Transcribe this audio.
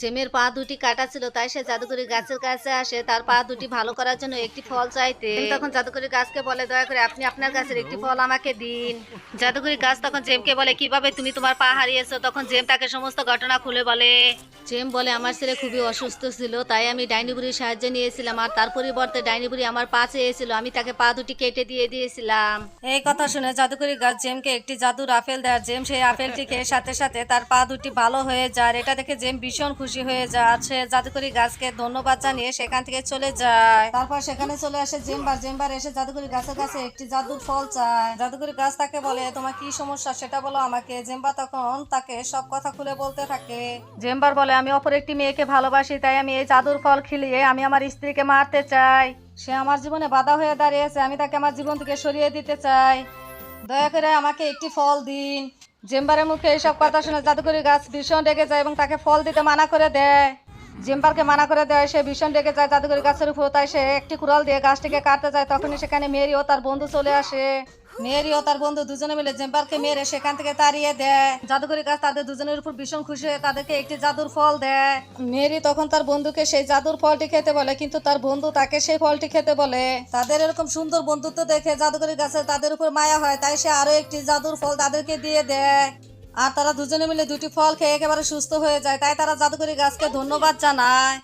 জেমের পা দুটি কাটা ছিল, তাই সে জাদুকরি গাছের কাছে আসে। তার পা দুটি ভালো করার জন্য একটি ফল চাইতে। তখন জাদুকরি গাছকে বলে, দয়া করে আপনি আপনার গাছের একটি ফল আমাকে দিন। জাদুকরি গাছ তখন জেমকে বলে, কীভাবে তুমি তোমার পা হারিয়েছো? তখন জেম তাকে সমস্ত ঘটনা খুলে বলে জেম বলে আমার ছেলে খুবই অসুস্থ ছিল তাই আমি ডাইনিবুড়ির সাহায্য নিয়েছিলাম আর তার পরিবর্তে ডাইনিবুড়ি আমার পা চেয়েছিল আমি তাকে পা দুটি কেটে দিয়ে দিয়েছিলাম। এই কথা শুনে জাদুকরি গাছ জেমকে একটি জাদুর আপেল দেয় জেম সেই আপেলটি খেয়ে সাথে সাথে তার পা দুটি ভালো হয়ে যায়। এটা দেখে জেম ভীষণ খুশি হয়ে যায়। আর সে জাদুকরি গাছকে ধন্যবাদ জানিয়ে সেখান থেকে চলে যায়। তারপর সেখানে চলে আসে জেম্বার। জেম্বার এসে জাদুকরি গাছের কাছে একটি জাদুর ফল চায়। জাদুকরি গাছ তাকে বলে তোমার কি সমস্যা? সেটা বলো আমাকে। জেম্বা তখন তাকে সব কথা খুলে বলতে থাকে। জেম্বার বলে আমি অপর একটি মেয়েকে ভালোবাসি, তাই আমি এই জাদুর ফল খিলিয়ে আমি আমার স্ত্রীকে মারতে চাই। সে আমার জীবনে বাধা হয়ে দাঁড়িয়েছে, আমি তাকে আমার জীবন থেকে সরিয়ে দিতে চাই। দয়া করে আমাকে একটি ফল দিন। জেম্বারের মুখে এইসব কথা শুনে জাদুকরি গাছ ভীষণ রেগে যায় এবং তাকে ফল দিতে মানা করে দেয়। জেম্বারকে মানা করে দেয়, সে ভীষণ ডেকে যায় জাদুকরি গাছের উপর তাই সে একটি কুড়াল দিয়ে গাছটিকে কাটতে যায়। তখনই সেখানে মেরি ও তার বন্ধু চলে আসে। মেয়েরি ও তার বন্ধু দুজনে মিলে জেম্বারকে মেরে সেখান থেকে তাড়িয়ে দেয়। জাদুকরি গাছ তাদের দুজনের উপর ভীষণ খুশি হয়ে তাদেরকে একটি জাদুর ফল দেয়। মেরি তখন তার বন্ধুকে সেই জাদুর ফলটি খেতে বলে, কিন্তু তার বন্ধু তাকে সেই ফলটি খেতে বলে। তাদের এরকম সুন্দর বন্ধুত্ব দেখে জাদুকরি গাছের তাদের উপর মায়া হয়, তাই সে আরও একটি জাদুর ফল তাদেরকে দিয়ে দেয়। আর তারা দুজনে মিলে দুটি ফল খেয়ে একেবারে সুস্থ হয়ে যায়। তাই তারা জাদুকরি গাছকে ধন্যবাদ জানায়।